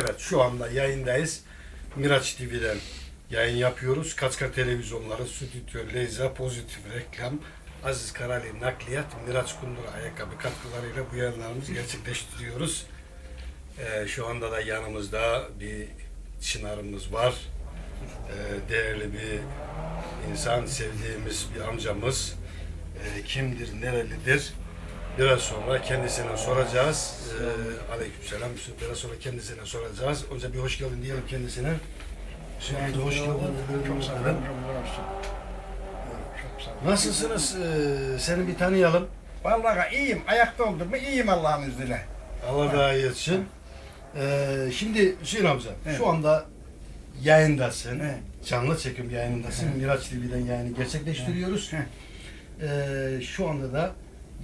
Evet şu anda yayındayız. Miraç TV'den yayın yapıyoruz. Kaçka televizyonları, stüdyo, Leyza, pozitif reklam, Aziz Karali nakliyat, Miraç Kundura ayakkabı katkılarıyla bu yayınlarımızı gerçekleştiriyoruz. Ee, şu anda da yanımızda bir çınarımız var. Ee, değerli bir insan, sevdiğimiz bir amcamız. Ee, kimdir, nerelidir? Biraz sonra kendisine soracağız. Ee, aleykümselam. Biraz sonra kendisine soracağız. Önce bir hoş geldin diyelim kendisine. Hüseyin amca hoş geldin. Çok sağ olun. Nasılsınız? Ee, seni bir tanıyalım. Vallahi iyiyim. Ayakta oldum mu iyiyim Allah'ın izniyle. Allah daha iyi etsin. Ee, şimdi Hüseyin amca, Evet. şu anda yayındasın. Evet. Canlı çekim yayınındasın. Evet. Miraç TV'den yayını gerçekleştiriyoruz. Evet. Ee, şu anda da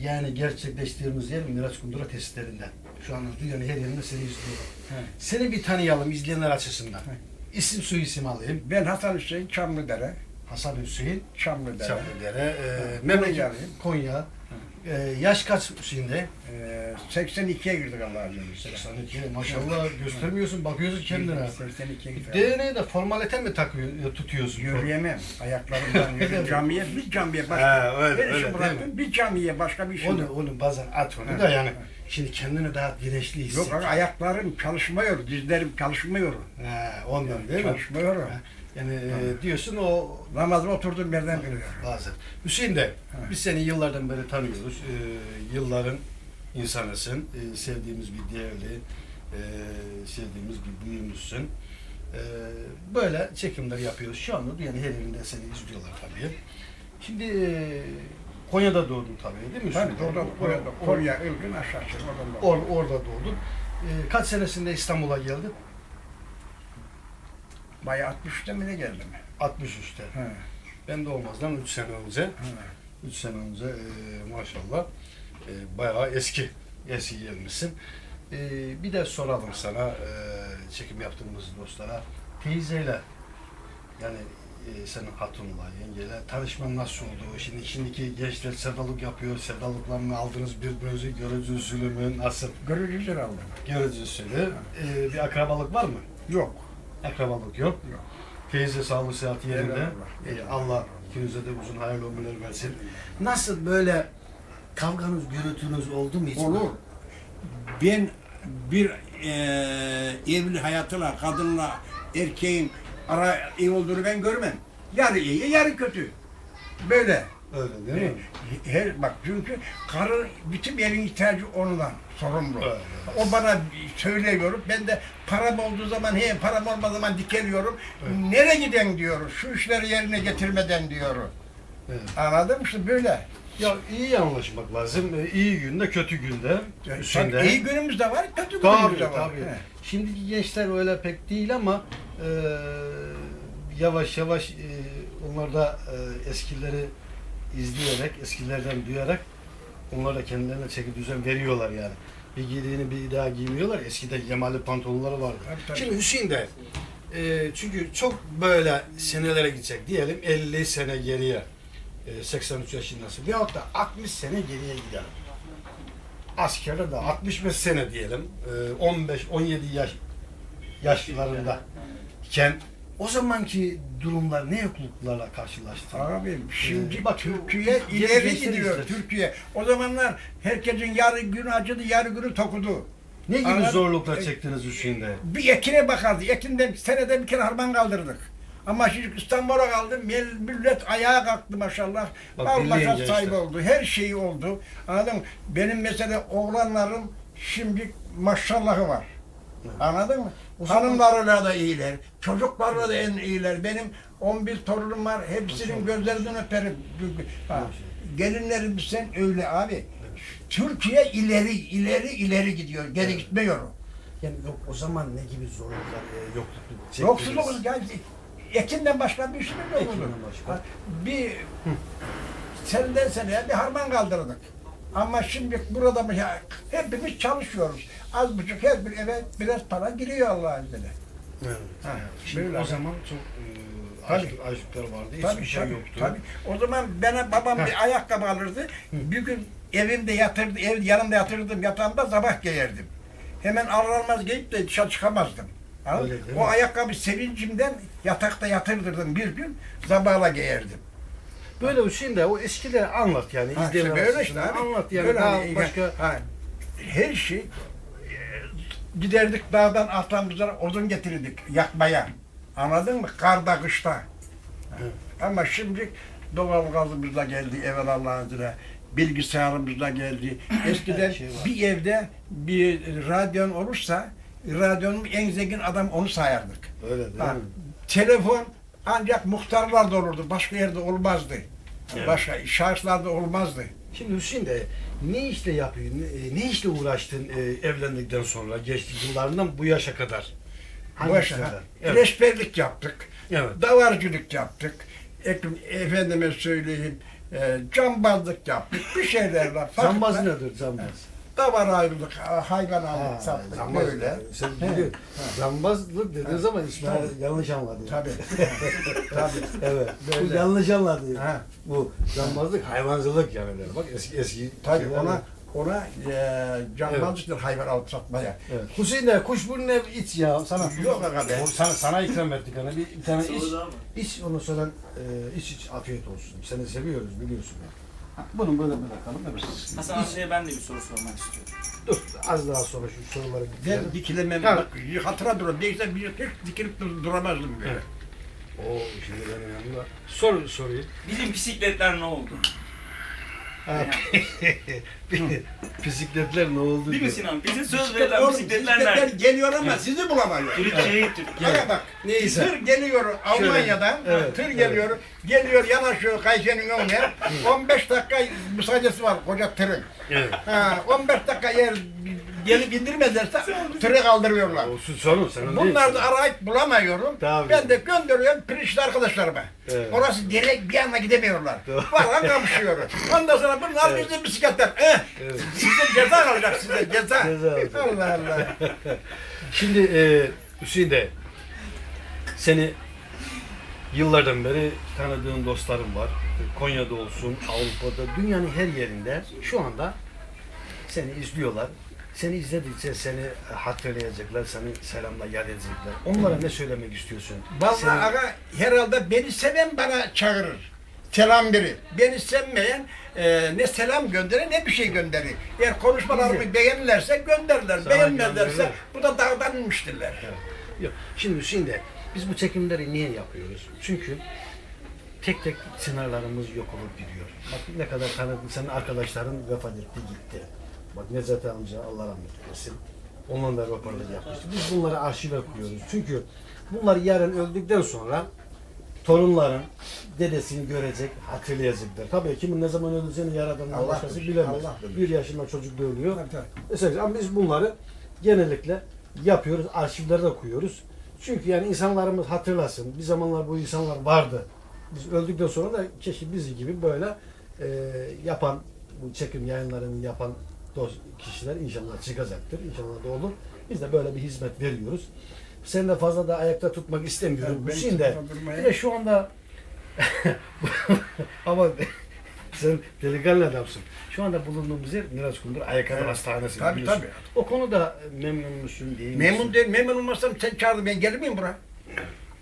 yani gerçekleştirdiğimiz yer Miraç Kundura tesislerinden. Şu anda dünyanın her yerinde seni izliyorlar. Evet. Seni bir tanıyalım izleyenler açısından. Evet. İsim soy isim alayım. Ben Hasan Hüseyin Çamlıdere. Hasan Hüseyin Çamlıdere. Çamlıdere. Ee, memleket. Konya. Ee, yaş kaç Hüseyin'de? Ee, 82'ye girdik Allah'ın izniyle. 82. Maşallah göstermiyorsun, bakıyorsun kendine. 82'ye girdik. DNA'da formalite mi takıyor, tutuyorsun? Yürüyemem. Ayaklarımdan yürü. camiye, bir camiye başka. Ha, öyle, işi öyle, değil bir camiye başka bir şey Onu, yok. onu bazen at onu da yani. Şimdi kendini daha dirençli hisset. Yok ayaklarım çalışmıyor, dizlerim çalışmıyor. Ha, ondan değil mi? Çalışmıyor. Ha, Yani e, diyorsun o Namazı oturduğum yerden biliyor. bazen. Hüseyin de biz seni yıllardan beri tanıyoruz. E, yılların insanısın. E, sevdiğimiz bir değerli, e, sevdiğimiz bir büyüğümüzsün. E, böyle çekimler yapıyoruz. Şu anda yani her yerinde seni izliyorlar tabii. Şimdi e, Konya'da doğdun tabii değil mi? Tabii Hüseyin? orada, or- Konya, Ilgın aşağı çık, oradan da. or- orada doğdun. E, kaç senesinde İstanbul'a geldin? Bayağı 63'te mi ne geldim? 63'te. He, Ben de olmazdan 3 sene önce. he. 3 sene önce e, maşallah e, bayağı eski eski gelmişsin. E, bir de soralım sana e, çekim yaptığımız dostlara teyzeyle yani e, senin hatunla yengeyle tanışman nasıl oldu? Şimdi şimdiki gençler sevdalık yapıyor. Sevdalıklarını aldınız birbirinizi görücü usulü mü? Nasıl? Görücü usulü aldım. Görücü usulü. E, bir akrabalık var mı? Yok. Akrabalık yok. Yok. Teyze sağlık sıhhati yerinde. Ee, Allah ikinize de uzun hayırlı ömürler versin. Nasıl böyle kavganız, gürültünüz oldu mu hiç? Olur. Ben bir eee evli hayatıyla, kadınla, erkeğin ara iyi olduğunu ben görmem. Yarı iyi, yarı kötü. Böyle. Öyle değil mi? Her, bak çünkü karı bütün evin ihtiyacı ondan sorumlu. Evet. O bana söylüyor. Ben de param olduğu zaman he param olmadığı zaman dikeliyorum. Nereye giden diyor. Şu işleri yerine getirmeden diyor. Evet. Anladın mı? İşte böyle. Ya iyi anlaşmak lazım. Ee, İyi günde, kötü günde. Hüseyin de. Tabii iyi günümüz de var, kötü Tabii günümüz de var. tabii. He. Şimdiki gençler öyle pek değil ama e, yavaş yavaş e, onlar da e, eskileri izleyerek, eskilerden duyarak onlar da kendilerine çeki düzen veriyorlar yani. Bir giydiğini bir daha giymiyorlar. Eskiden yamalı pantolonları vardı. Şimdi Hüseyin de e, çünkü çok böyle senelere gidecek diyelim 50 sene geriye e, 83 yaşındasın veyahut da 60 sene geriye gidelim. Askerde de 65 sene diyelim e, 15-17 yaş yaşlarında iken o zamanki durumlar ne yokluklarla karşılaştı? Abi şimdi Ee, bak Türkiye ileri gidiyor izler. Türkiye. O zamanlar herkesin yarı günü acıdı, yarı günü tokudu. Ne gibi Anladın? zorluklar E, çektiniz Hüseyin'de? Bir ekine bakardı. Ekinden senede bir kere harman kaldırdık. Ama şimdi İstanbul'a kaldım. mil- Millet ayağa kalktı maşallah. Bak, gençler. sahibi oldu. Her şeyi oldu. Anladın mı? Benim mesela oğlanlarım şimdi maşallahı var. Anladın mı? Hanımlarıyla da iyiler. Çocuklarla da en iyiler. Benim 11 torunum var. Hepsinin gözlerinden öperim. Gelinlerim sen öyle abi. Türkiye ileri ileri ileri gidiyor. Geri gitmiyor. Yani yok o zaman ne gibi zorluklar, e, yokluk çektiniz? Yoksulluk yani ekinden başka bir şey mi yok? Ekinden başka. Bir seneden seneye bir harman kaldırdık. Ama şimdi burada mı ya, hepimiz çalışıyoruz. Az buçuk her bir eve biraz para giriyor Allah'ın izniyle. Evet. Ha, Şimdi böyle. o zaman çok e, Tabii. açlık, açlıklar vardı, hiçbir Tabii, şey tabii, yoktu. tabii. O zaman bana babam Heh. bir ayakkabı alırdı. Bir gün evimde yatırdı, ev yanımda yatırdım yatağımda sabah giyerdim. hemen alır almaz giyip de dışarı çıkamazdım. Anladın? Öyle değil O mi? ayakkabı sevincimden yatakta yatırdırdım bir gün, zabağla giyerdim. Böyle Hüseyin de o eskileri anlat yani. Ha, işte böyle işte abi. Anlat yani. Böyle Daha hani- başka... ha, her şey e, giderdik dağdan atlamızdan odun getirirdik yakmaya. Anladın mı? Karda, kışta. Ama şimdi doğal gazımız da geldi evvel Allah'ın izniyle. Bilgisayarımız da geldi. Eskiden şey var. bir evde bir radyon olursa radyonun en zengin adam onu sayardık. Öyle değil Ha, mi? telefon ancak muhtarlarda olurdu. Başka yerde olmazdı. Evet. Başka şahıslarda olmazdı. Şimdi Hüseyin de ne işle yapıyorsun, ne, ne işle uğraştın e, evlendikten sonra, geçti yıllarından bu yaşa kadar? Hangi Bu yaşa- işlerden? Evet. Yaptık. evet. Davarcılık yaptık. Ek- Efendime söyleyeyim, e, cambazlık yaptık. Bir şeylerle. Zambaz nedir zambaz? Davar ayrılık, hayvan Ha, aldık, sattık zambaz. böyle. Sen biliyorsun. Zambazlık dediğin zaman İsmail yanlış anladı. Tabii. Tabii. Evet. Bu Böyle. yanlış anladı. Ha. Bu zambazlık hayvancılık yani. Bak eski eski. Tabii şeyler ona var. ona e, cambazlıktır hayvan alıp satmaya. Evet. Hüseyin de kuşburnu ev iç ya. Sana Yok aga be. O sana sana ikram ettik hani bir, bir tane iç. İç onu sonra e, iç iç afiyet olsun. Seni seviyoruz biliyorsun ya. Ha, Bunu böyle bırakalım. Evet. Hasan Hoca'ya ben de bir soru sormak istiyorum. Dur az daha sonra şu soruları Ben bitirelim. dikilemem, Ha. bak, hatıra durur. Değilse bir hiç dikilip dur- duramazdım böyle. Evet. Oo şimdi benim yanımda. Sor soruyu. Bizim bisikletler ne oldu? Bisikletler ne oldu? Değil mi diyor. Sinan? Bize söz Bisiklet, verilen oğlum, bisikletler bisikletler nerede? geliyor ama sizi bulamıyor. Türkiye'yi Türkiye. Aga bak, Neyse. tır geliyor Almanya'dan, evet, tır evet. geliyor, geliyor yanaşıyor Kayseri'nin önüne, 15 dakika müsaadesi var koca tırın. Evet. Ha, 15 dakika yer gelip indirmezlerse tırı kaldırıyorlar. Olsun sorun senin Bunlar da değil. arayıp bulamıyorum. Tabii. Ben de gönderiyorum pirinçli arkadaşlarıma. Evet. Orası direkt bir anda gidemiyorlar. Doğru. Falan kapışıyor. Ondan sonra bunlar Evet. bizim bisikletler. Eh, Evet. size ceza alacak size ceza. Ceza. Allah Allah. Şimdi e, Hüseyin de seni yıllardan beri tanıdığın dostlarım var. Konya'da olsun, Avrupa'da, dünyanın her yerinde şu anda seni izliyorlar. Seni izledikçe seni hatırlayacaklar, seni selamla yad edecekler. Onlara ne söylemek istiyorsun? Vallahi Senin- aga herhalde beni seven bana çağırır. Selam biri. Beni sevmeyen e, ne selam gönderir ne bir şey gönderir. Eğer konuşmalarımı beğenirlerse gönderirler. Sana Beğenmezlerse gönderirler. bu da dağdan inmiştirler. Yok. Şimdi Hüseyin de biz bu çekimleri niye yapıyoruz? Çünkü tek tek sınırlarımız yok olup gidiyor. Bak ne kadar tanıdın, senin arkadaşların vefat etti gitti. Bak Necati amca Allah rahmet eylesin. Onunla da röportaj yapmıştık. Biz bunları arşive koyuyoruz. Çünkü bunlar yarın öldükten sonra torunların dedesini görecek, hatırlayacaklar. Tabii kimin ne zaman öleceğini yaradan Allah başkası bilir, bilemez. Allah bilir. Bir yaşında çocuk da ölüyor. Tabii, tabii. Mesela ama biz bunları genellikle yapıyoruz, arşivlere de koyuyoruz. Çünkü yani insanlarımız hatırlasın. Bir zamanlar bu insanlar vardı. Biz öldükten sonra da keşke bizi gibi böyle e, yapan, bu çekim yayınlarını yapan dost kişiler inşallah çıkacaktır. İnşallah da olur. Biz de böyle bir hizmet veriyoruz. Seni de fazla da ayakta tutmak istemiyorum. Ben Hüseyin de bir de şu anda ama sen delikanlı adamsın. Şu anda bulunduğumuz yer Miraç Kundur Ayakkabı Evet. Hastanesi. Tabii, biliyorsun. tabii. O konuda memnun musun değil? Memnun değil, memnun olmasam sen çağırdın, ben gelir miyim buraya?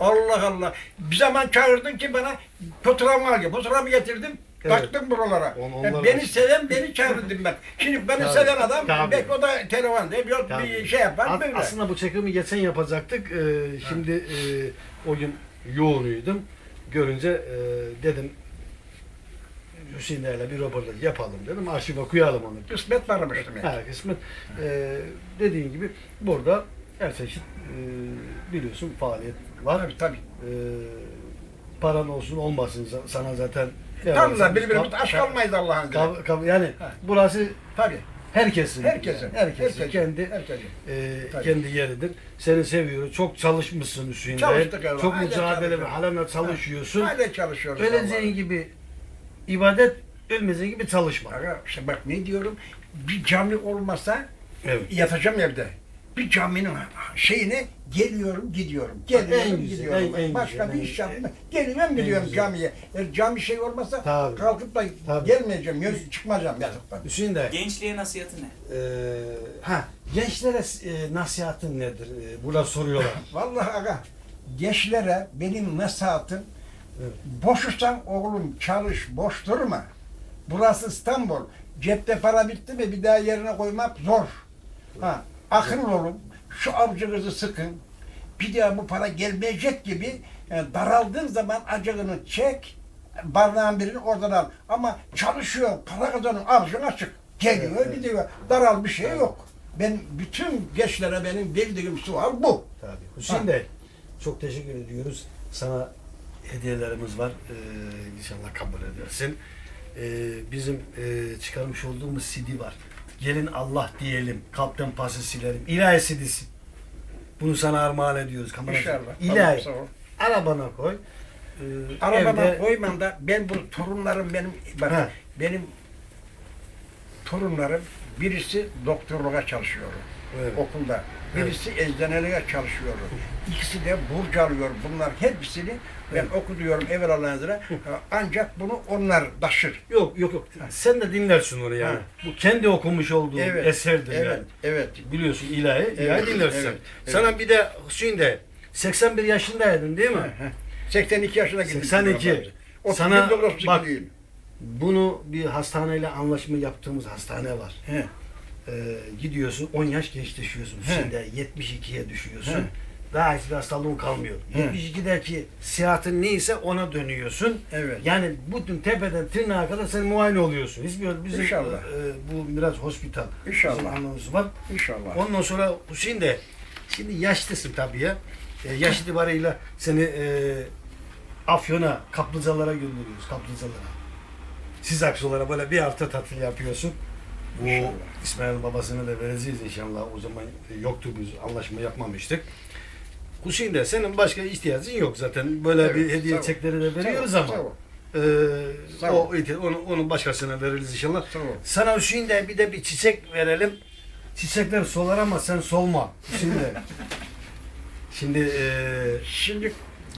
Allah Allah. Bir zaman çağırdın ki bana fotoğrafımı al. Fotoğrafımı getirdim, Evet. taktım buralara. On- Yani beni var. seven beni çağırdı ben. Şimdi beni Tabii, seven adam, tabii. belki o da telefon değil, yok Tabii. bir şey yapar As- böyle. Aslında bu çekimi geçen yapacaktık. Ee, şimdi e, o gün yoğunuydum. Görünce e, dedim Hüseyin'lerle bir röportaj yapalım dedim. Arşive koyalım onu. Kısmet varmış demek. Ha, kısmet. Ee, dediğin gibi burada her çeşit e, biliyorsun faaliyet var. Tabii tabii. Ee, paran olsun olmasın sana zaten. Da biz birbirimiz kab- aşk kab- almayız Allah'ın izniyle. kab- yani Ha. burası Tabii. herkesin. Herkesin. Herkesin. herkesin, Kendi herkesin. e, Tabii. kendi yeridir. Seni seviyoruz. Çok çalışmışsın Hüseyin Bey. Çalıştık. Çok mücadele ve halen çalışıyorsun. Hala çalışıyoruz. Öleceğin gibi ibadet, ölmeyeceğin gibi çalışma. Aga, işte bak ne diyorum, bir cami olmasa Evet. yatacağım evde. Bir caminin şeyine geliyorum gidiyorum. En Geliyorum güzel, gidiyorum. en- en Başka güzel, bir iş yapmıyorum. Geliyorum gidiyorum güzel. camiye. Eğer cami şey olmasa Tabii. kalkıp da Tabii. gelmeyeceğim. Yürü, çıkmayacağım yatıktan. Hüseyin de Gençliğe nasihatı ne? e, ha gençlere e, nasihatın nedir? E, burada soruyorlar. Vallahi aga gençlere benim nasihatım Evet. boşursan oğlum çalış boş durma. Burası İstanbul. Cepte para bitti mi bir daha yerine koymak zor. Ha, akıllı olun. Şu avcınızı sıkın. Bir daha bu para gelmeyecek gibi e, daraldığın zaman acığını çek. Bardağın birini oradan al. Ama çalışıyor, para kazanıyor, avcın açık. Geliyor, Evet, evet. gidiyor. Daral bir şey yok. Ben bütün gençlere benim bildiğim sual bu. Tabii. Hüseyin. Bey çok teşekkür ediyoruz. Sana hediyelerimiz var. Ee, inşallah kabul edersin. Ee, bizim e, çıkarmış olduğumuz CD var. Gelin Allah diyelim. Kalpten pası silerim. İlahi CD'si. Bunu sana armağan ediyoruz. Kamera İnşallah. İlahi. Tamam. Arabana koy. Ee, Arabama evde- koymam da ben bu torunlarım benim bak Ha. benim torunlarım birisi doktorluğa çalışıyor Evet. okulda. Birisi eczaneliğe çalışıyor. İkisi de burç alıyor. Bunlar hepsini ben okutuyorum evvel Allah'ın Ancak bunu onlar taşır. Yok yok yok. Sen de dinlersin onu yani. Ha. Bu kendi okumuş olduğu Evet, eserdir Evet, yani. evet. Biliyorsun ilahi, ilahi Evet, dinlersin. evet, evet. Sana bir de Hüseyin de 81 yaşındaydın değil mi? 82 yaşına gittim. 82. Sana Sana bak. bak bunu bir hastaneyle anlaşma yaptığımız hastane var. He. Ee, gidiyorsun 10 yaş gençleşiyorsun. He. Şimdi 72'ye düşüyorsun. He. Daha hiçbir hastalığın kalmıyor. He. 72'deki siyahatın neyse ona dönüyorsun. Evet. Yani bütün tepeden tırnağa kadar sen muayene oluyorsun. Hiçbir bizim İnşallah. e, bu biraz hospital. İnşallah. Bizim anlamımız var. İnşallah. Ondan sonra Hüseyin de şimdi yaşlısın tabii ya. E, yaş itibarıyla seni e, Afyon'a, kaplıcalara gönderiyoruz. Kaplıcalara. Siz aksolara böyle bir hafta tatil yapıyorsun. Bu İnşallah. İsmail'in babasını da vereceğiz inşallah. O zaman yoktu biz anlaşma yapmamıştık. Hüseyin de senin başka ihtiyacın yok zaten. Böyle Evet, bir hediye ol. çekleri de veriyoruz ol, ama. ol. Ee, Sağ o onu, onu başkasına veririz inşallah. Ol. Sana Hüseyin de bir de bir çiçek verelim. Çiçekler solar ama sen solma. Şimdi şimdi eee Şimdi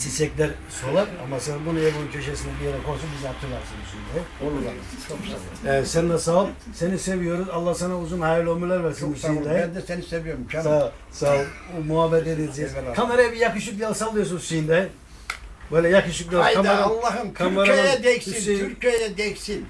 çiçekler solar ama sen bunu evin köşesine bir yere koysun bizi hatırlarsın de. olur. Çok sağ ol. Ee, sen de sağ ol. Seni seviyoruz. Allah sana uzun hayırlı ömürler versin Çok sağ ol. Hüseyin de. Ben de seni seviyorum canım. Sağ ol. Sağ ol. O muhabbet edeceğiz. Eyvallah. Kameraya bir yakışıklı el sallıyorsun Hüseyin de. Böyle yakışıklı Haydi kamera- Allah'ım kameraman Türkiye'ye deksin, Hüseyin- Türkiye'ye deksin.